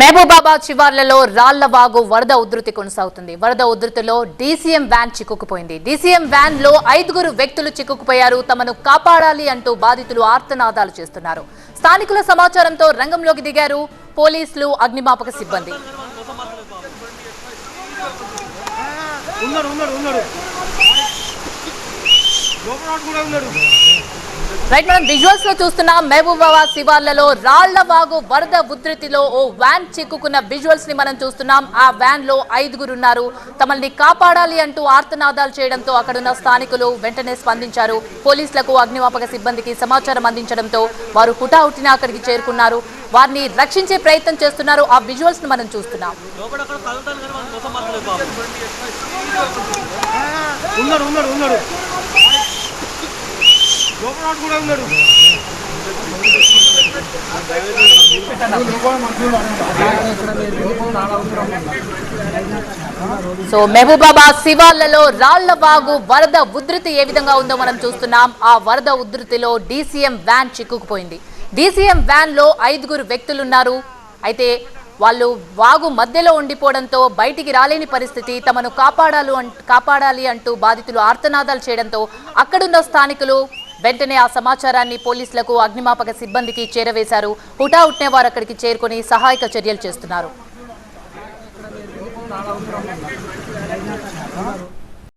మహబూబాబాద్ శివార్లలో రాళ్ళవాగు వరద ఉధృతి కొనసాగుతుంది. వరద ఉధృతిలో డీసీఎం వ్యాన్ చిక్కుకుపోయింది. డీసీఎం వ్యాన్లో ఐదుగురు వ్యక్తులు చిక్కుకుపోయారు. తమను కాపాడాలి అంటూ బాధితులు ఆర్తనాదాలు చేస్తున్నారు. స్థానికుల సమాచారంతో రంగంలోకి దిగారు పోలీసులు అగ్నిమాపక సిబ్బంది. ఉన్నాడు ఉన్నాడు ఉన్నాడు కూడా ఉన్నాడు రైట్ మనం విజువల్స్లో చూస్తున్నాం మహబూబాబాద్ శివార్లలో రాళ్ళ వాగు వరద ఉధృతిలో ఓ వ్యాన్ చిక్కుకున్న విజువల్స్ని మనం చూస్తున్నాం. ఆ వ్యాన్లో ఐదుగురు ఉన్నారు. తమల్ని కాపాడాలి అంటూ ఆర్తనాదాలు చేయడంతో అక్కడున్న స్థానికులు వెంటనే స్పందించారు. పోలీసులకు అగ్నిమాపక సిబ్బందికి సమాచారం అందించడంతో వారు హుటాహుటిన అక్కడికి చేరుకున్నారు. వారిని రక్షించే ప్రయత్నం చేస్తున్నారు. ఆ విజువల్స్ని మనం చూస్తున్నాం. లోపల అక్కడ కలుగుతాను కానీ వాళ్ళ ముఖం మాత్రమే బాబు ఉన్నాడు ఉన్నాడు ఉన్నాడు లోపల కూడా ఉన్నాడు. సో మహబూబాబాద్ శివార్లలో రాళ్ళ వాగు వరద ఉధృతి ఏ విధంగా ఉందో మనం చూస్తున్నాం. ఆ వరద ఉధృతిలో డీసీఎం వ్యాన్ చిక్కుకుపోయింది. డీసీఎం వ్యాన్లో ఐదుగురు వ్యక్తులున్నారు. అయితే వాళ్ళు వాగు మధ్యలో ఉండిపోవడంతో బయటికి రాలేని పరిస్థితి తమను కాపాడాలు కాపాడాలి అంటూ బాధితులు ఆర్తనాదాలు చేయడంతో అక్కడున్న స్థానికులు వెంటనే ఆ సమాచారాన్ని పోలీసులకు అగ్నిమాపక సిబ్బందికి చేరవేశారు. హుటాహుట్నే వారు అక్కడికి చేరుకుని సహాయక చర్యలు చేస్తున్నారు.